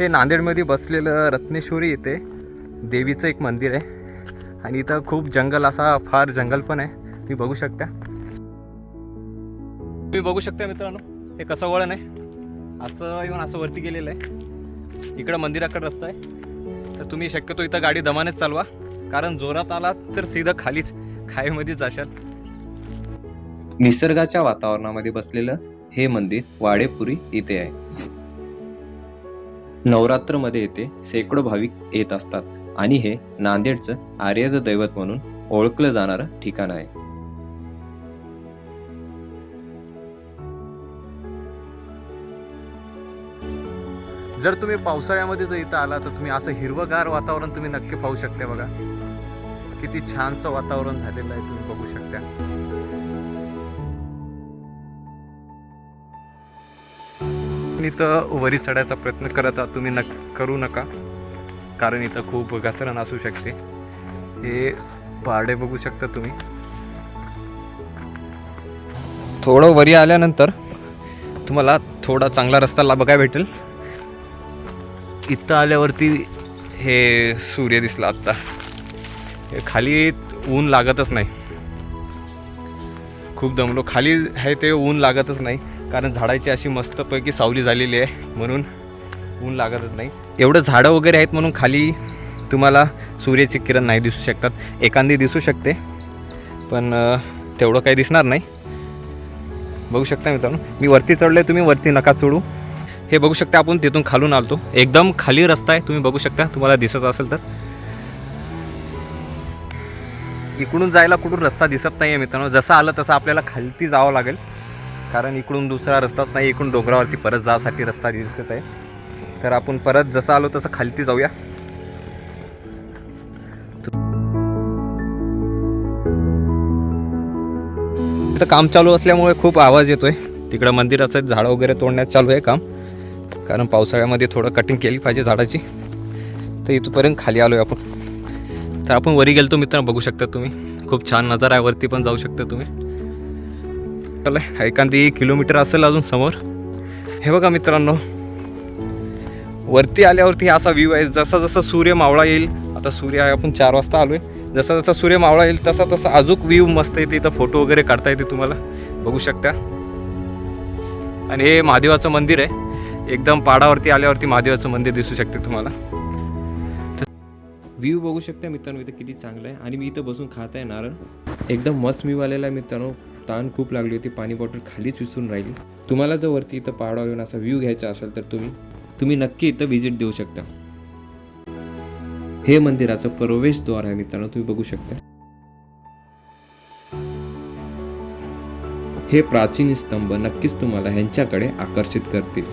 हे नांदेडमध्ये बसलेलं रत्नेश्वरी इथे. देवीचं एक मंदिर आहे. आणि इथं खूप जंगल असा फार जंगल पण आहे. तुम्ही बघू शकता. तुम्ही बघू शकता मित्रांनो हे कसं वळण आहे. असं येऊन असं वरती गेलेलं आहे. इकडं मंदिराकडे रस्ता आहे. तर तुम्ही शक्यतो इथं गाडी दमानेच चालवा. कारण जोरात आला तर सीधं खालीच खायमध्येच जाशाल. निसर्गाच्या वातावरणामध्ये बसलेलं हे मंदिर वाडेपुरी इथे आहे. नवरात्रमध्ये येथे शेकडो भाविक येत असतात आणि हे नांदेडचं आर्याचं दैवत म्हणून ओळखलं जाणारं ठिकाण आहे. जर तुम्ही पावसाळ्यामध्ये जर इथं आला तर तुम्ही असं हिरवगार वातावरण तुम्ही नक्की पाहू शकता बघा. किती छानसं वातावरण झालेलं आहे तुम्ही बघू शकता. इथं वरी चढायचा प्रयत्न करत आहात तुम्ही नक करू नका. कारण इथं खूप घसरण असू शकते. हे पहाडे बघू शकता तुम्ही. थोडं वरी आल्यानंतर तुम्हाला थोडा चांगला रस्ता ला भेटेल. इथं आल्यावरती हे सूर्य दिसला आत्ता. खाली ऊन लागतच नाही. खूप दमलो. खाली आहे ते ऊन लागतच नाही. कारण झाडाची अशी मस्तपैकी सावली झालेली आहे म्हणून ऊन लागतच नाही. एवढं झाडं वगैरे आहेत म्हणून खाली तुम्हाला सूर्याची किरण नाही दिसू शकतात एखादी दिसू शकते पण तेवढं काही दिसणार नाही. बघू शकता मित्रांनो मी वरती चढलो तुम्ही वरती नका चढू. हे बघू शकता आपण तिथून खालून आलतो. एकदम खाली रस्ता आहे तुम्ही बघू शकता तुम्हाला दिसत असेल तर. इकडून जायला कुठून रस्ता दिसत नाही आहे मित्रांनो जसं आलं तसं आपल्याला खालती जावं लागेल. कारण इकडून दुसरा रस्ताच नाही इकडून डोंगरावरती परत जासाठी रस्ता दिसत आहे. तर आपण परत जसं आलो तसं खालती जाऊया. तर काम चालू असल्यामुळे खूप आवाज येतोय. तिकडं मंदिराचं झाडं वगैरे तोडण्यात चालू आहे काम. कारण पावसाळ्यामध्ये थोडं कटिंग केली पाहिजे झाडाची. तर इथपर्यंत खाली आलो आहे आपण. तर आपण वरी गेलतो मित्रांनो बघू शकता तुम्ही. खूप छान नजारा आहे वरती पण जाऊ शकता तुम्ही. चला एखादी किलोमीटर असेल अजून समोर. हे बघा मित्रांनो वरती आल्यावरती असा व्ह्यू आहे. जसा जसा सूर्य मावळा येईल आता सूर्य आहे आपण चार वाजता आलो आहे जसा जसा सूर्य मावळा येईल तसा तसा अजून व्ह्यू मस्त येते. इथं फोटो वगैरे काढता येते तुम्हाला. बघू शकता. आणि हे महादेवाचं मंदिर आहे. एकदम पाडावरती आल्यावरती महादेवाचं मंदिर दिसू शकते तुम्हाला. व्ह्यू बघू शकता मित्रांनो इथं किती चांगलं आहे. आणि मी इथं बसून खात आहे नारळ. एकदम मस्त व्ह्यू आलेला आहे मित्रांनो. ताण खूप लागली होती पाणी बॉटल खालीच विसरून राहिली. तुम्हाला जर वरती इथं पहाडावर येऊन असा व्ह्यू घ्यायचा असेल तर तुम्ही तुम्ही नक्की इथं व्हिजिट देऊ शकता. हे मंदिराचं प्रवेशद्वार आहे मित्रांनो तुम्ही बघू शकता. हे प्राचीन स्तंभ नक्कीच तुम्हाला ह्यांच्याकडे आकर्षित करतील.